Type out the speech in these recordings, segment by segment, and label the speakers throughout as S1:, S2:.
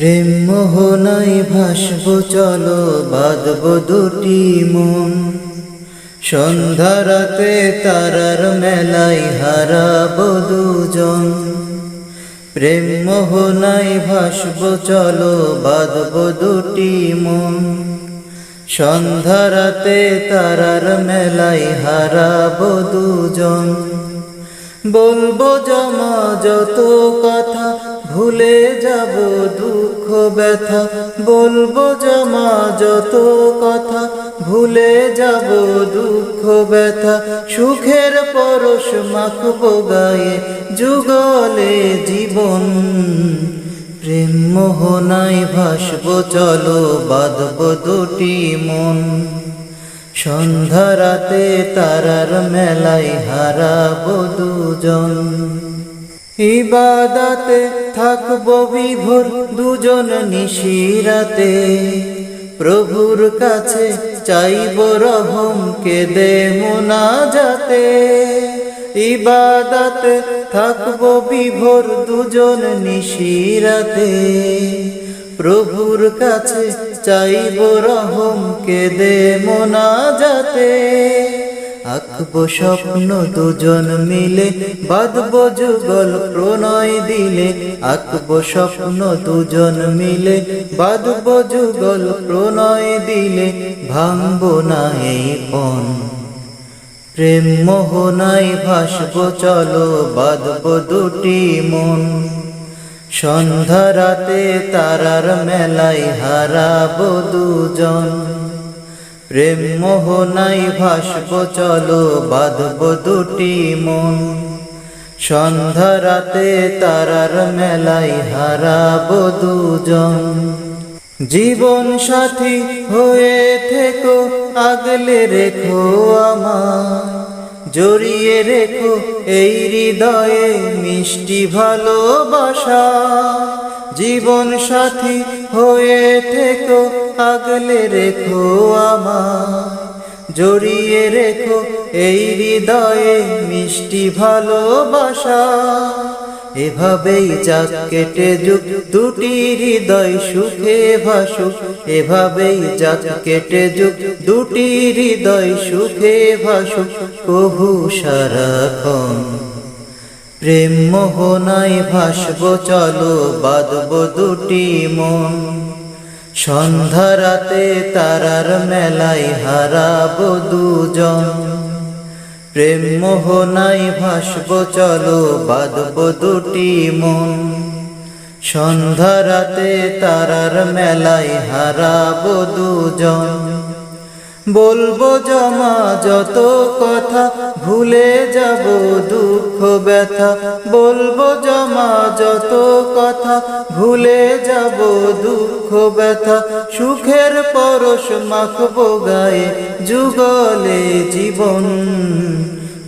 S1: প্রেম মোহনায় ভাসব, চলো, বাঁধব দুটি মন। সন্ধ্যারাতে তারার মেলায় হারাব দুজন। প্রেম মোহনায় ভাসব, চলো, বাঁধব দুটি মন। সন্ধ্যারাতে তারার মেলায় হারাব দুজন। বলব জমা যত কথা ভুলে যাব দুঃখ ব্যথা, বলব জমা যত কথা। ভুলে যাব দুঃখ ব্যথা, সুখের পরশ মাখবো গায়ে যুগলে জীবন। প্রেম মোহনায় ভাসব, চলো বাঁধব দুটি মন। সন্ধ্যা রাতে তারার মেলায় হারাব দুজন। ইবাদাতে থাকব বিভোর দুজন নিশিরাতে। প্রভুর কাছে চাইব রহম কেদে মোনা যাতে ইবাদাতে থাকব বিভোর দুজন নিশিরাতে। প্রভুর কাছে চাইব রহম কেদে মোনা যাতে আঁকব স্বপ্ন দুজন মিলে বাঁধব যুগল প্রণয় দিলে। আঁকব স্বপ্ন দুজন মিলে বাঁধব যুগল প্রণয় দিলে। ভাঙব না এই পণ প্রেম মোহনায় ভাসব, চলো বাঁধব দুটি মন। সন্ধ্যারাতে তারার মেলায় হারাব দুজন। প্রেম মোহনায় ভাসব, চলো বাঁধব দুটি মন। সন্ধ্যারাতে তারার মেলায় হারাব দুজন। জীবন সাথী হয়ে থেকো, আগলে রেখো আমার জড়িয়ে রেখো এই হৃদয়ে মিষ্টি ভালোবাসা। জীবন সাথী হয়ে থেকো, আগলে রেখো আমার জড়িয়ে রেখো এই হৃদয়ে মিষ্টি ভালোবাসা। এভাবেই যাক কেটে যুগ, দুটি হৃদয় সুখে ভাসুক। এভাবেই যাক কেটে যুগ, দুটি হৃদয় সুখে ভাসুক। কহু সারাক্ষণ প্রেম মোহনায় ভাসব, চলো বাঁধব দুটি মন। সন্ধ্যারাতে তারার মেলায় হারাব দুজন। প্রেম মোহনায় ভাসব, চলো বাঁধব দুটি মন। সন্ধ্যারাতে তারার মেলায় হারাব দুজন। বলব জমা যত কথা, ভুলে যাব দুঃখ, ব্যথা। বলব জমা যত কথা, ভুলে যাব দুঃখ, ব্যথা। সুখের পরশ মাখবো গায়ে যুগলে জীবন।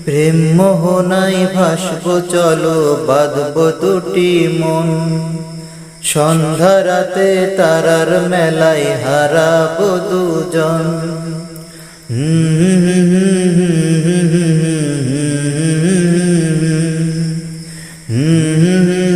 S1: প্রেম মোহনায় ভাসব, চলো বাঁধব দুটি মন। সন্ধ্যারাতে তারার মেলায় হারাব দুজন। Mm-hmm.